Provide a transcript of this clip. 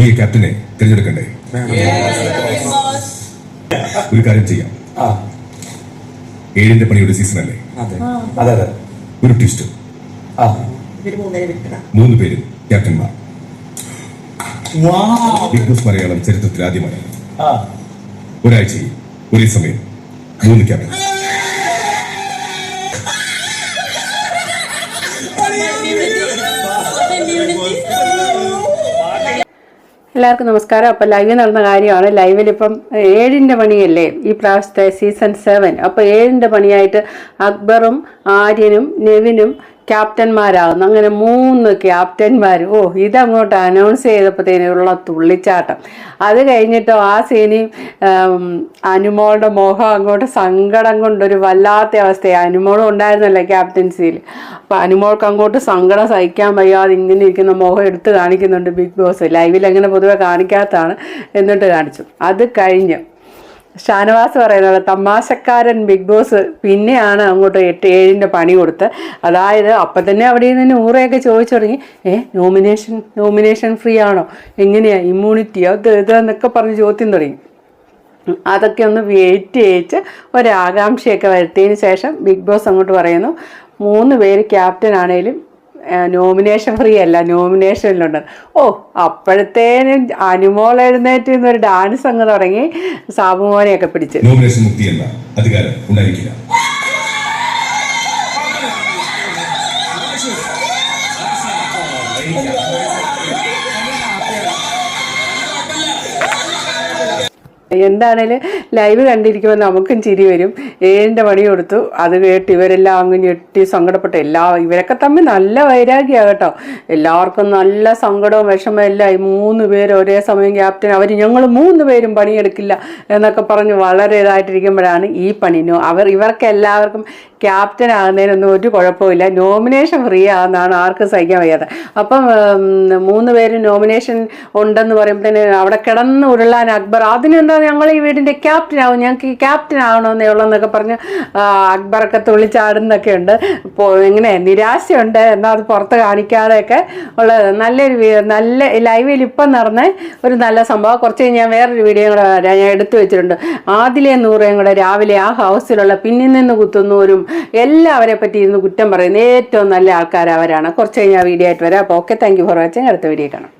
പുതിയ ക്യാപ്റ്റനെ തിരഞ്ഞെടുക്കണ്ടേ? ഒരു കാര്യം ചെയ്യാം. ആ. ഏഴിന്റെ പണിയുടെ സീസൺ അല്ലേ? ഒരു ട്വിസ്റ്റ് മൂന്ന് പേരും ക്യാപ്റ്റന്മാർ ബിഗ് ബോസ് മലയാളം ചരിത്രത്തിൽ ആദ്യമായി. ആ. ഒരാഴ്ചയിൽ ഒരേ സമയം മൂന്ന് ക്യാപ്റ്റൻ എല്ലാവർക്കും നമസ്കാരം. അപ്പം ലൈവിൽ നടന്ന കാര്യമാണ്. ലൈവിൽ ഇപ്പം ഏഴിന്റെ പണിയല്ലേ? ഈ പ്രാവശ്യത്തെ സീസൺ സെവൻ അപ്പോൾ ഏഴിന്റെ പണിയായിട്ട് അക്ബറും ആര്യനും നെവിനും ക്യാപ്റ്റന്മാരാകുന്നു അങ്ങനെ മൂന്ന് ക്യാപ്റ്റന്മാർ ഓ ഇതങ്ങോട്ട് അനൗൺസ് ചെയ്തപ്പോഴത്തേനുള്ള തുള്ളിച്ചാട്ടം. അത് കഴിഞ്ഞിട്ടോ ആ സീനി അനുമോളുടെ മോഹം അങ്ങോട്ട് സങ്കടം കൊണ്ടൊരു വല്ലാത്ത അവസ്ഥയാണ് അനുമോളും ഉണ്ടായിരുന്നല്ലേ ക്യാപ്റ്റൻസിയിൽ. അപ്പോൾ അനുമോൾക്ക് അങ്ങോട്ട് സങ്കടം സഹിക്കാൻ വയ്യാതെ ഇങ്ങനെ ഇരിക്കുന്ന മോഹം എടുത്ത് കാണിക്കുന്നുണ്ട് ബിഗ് ബോസ്. ലൈവിൽ അങ്ങനെ പൊതുവെ കാണിക്കാത്തതാണ്. എന്നിട്ട് കാണിച്ചു. അത് കഴിഞ്ഞ് ഷാനവാസ് പറയുന്നത് തമാശക്കാരൻ ബിഗ് ബോസ് പിന്നെയാണ് അങ്ങോട്ട് എട്ട് ഏഴിന്റെ പണി കൊടുത്ത്. അതായത് അപ്പം തന്നെ അവിടെ നിന്ന് നൂറയൊക്കെ ചോദിച്ചു തുടങ്ങി. ഏ നോമിനേഷൻ നോമിനേഷൻ ഫ്രീ ആണോ? എങ്ങനെയാ? ഇമ്മ്യൂണിറ്റിയോ ഇത് എന്നൊക്കെ പറഞ്ഞ് ചോദ്യം തുടങ്ങി. അതൊക്കെ ഒന്ന് വെയിറ്റ് ചെയ്യിച്ച് ഒരാകാംക്ഷയൊക്കെ വരുത്തിയതിന് ശേഷം ബിഗ് ബോസ് അങ്ങോട്ട് പറയുന്നു. മൂന്ന് പേര് ക്യാപ്റ്റൻ ആണേലും നോമിനേഷൻ ഫ്രീ അല്ല നോമിനേഷനിലുണ്ട് ഓ അപ്പോഴത്തേന് അനുമോൾ എഴുന്നേറ്റ് ഒരു ഡാൻസ് അങ്ങ് തുടങ്ങി സാബുമോനെയൊക്കെ പിടിച്ച്. നോമിനേഷൻ മുക്തി എന്ന അധികാരം ഉണ്ടായിരിക്കില്ല. എന്താണേലും ലൈവ് കണ്ടിരിക്കുമ്പോൾ നമുക്കും ചിരി വരും. ഏഴിന്റെ പണി കൊടുത്തു. അത് കേട്ട് ഇവരെല്ലാം അങ്ങ് ഞെട്ടി സങ്കടപ്പെട്ടു. എല്ലാ ഇവരൊക്കെ തമ്മിൽ നല്ല വൈരാഗ്യമാണ് കേട്ടോ. എല്ലാവർക്കും നല്ല സങ്കടവും വിഷമവും എല്ലാം ഈ മൂന്ന് പേര് ഒരേ സമയം ക്യാപ്റ്റൻ അവർ ഞങ്ങൾ മൂന്ന് പേരും പണിയെടുക്കില്ല എന്നൊക്കെ പറഞ്ഞ് വളരെ ഇതായിട്ടിരിക്കുമ്പോഴാണ് ഈ പണി. നോ- അവർ ഇവർക്ക് എല്ലാവർക്കും ക്യാപ്റ്റൻ ആകുന്നതിനൊന്നും ഒരു കുഴപ്പമില്ല നോമിനേഷൻ ഫ്രീ ആകുന്നതാണ് ആർക്കും സഹിക്കാൻ വയ്യാതെ അപ്പം മൂന്ന് പേര് നോമിനേഷൻ ഉണ്ടെന്ന് പറയുമ്പോഴത്തേന് അവിടെ കിടന്ന് ഉരുളാൻ അക്ബർ. അതിനെന്താ ഞങ്ങൾ ഈ വീടിന്റെ ക്യാപ്റ്റൻ ആവും ഞങ്ങൾക്ക് ഈ ക്യാപ്റ്റൻ ആവണമെന്നേ ഉള്ളെന്നൊക്കെ പറഞ്ഞ് അക്ബറൊക്കെ തുള്ളിച്ചാടുന്നൊക്കെ ഉണ്ട് ഇപ്പോൾ ഇങ്ങനെ നിരാശയുണ്ട് എന്നാൽ അത് പുറത്ത് കാണിക്കാതെയൊക്കെ ഉള്ള നല്ലൊരു നല്ല ലൈവിൽ ഇപ്പം നടന്ന ഒരു നല്ല സംഭവം. കുറച്ച് ഞാൻ വേറൊരു വീഡിയോ കൂടെ. ഞാൻ എടുത്തു വെച്ചിട്ടുണ്ട്. ആദിലെ നൂറേയും കൂടെ രാവിലെ ആ ഹൗസിലുള്ള പിന്നിൽ നിന്ന് കുത്തുന്നവരും എല്ലാവരെ പറ്റി ഇരുന്ന് കുറ്റം പറയുന്ന ഏറ്റവും നല്ല ആൾക്കാർ അവരാണ്. കുറച്ച് കഴിഞ്ഞാൽ വീഡിയോ ആയിട്ട് വരാം. അപ്പോൾ okay thank you for watching അടുത്ത വീഡിയോ കാണാം.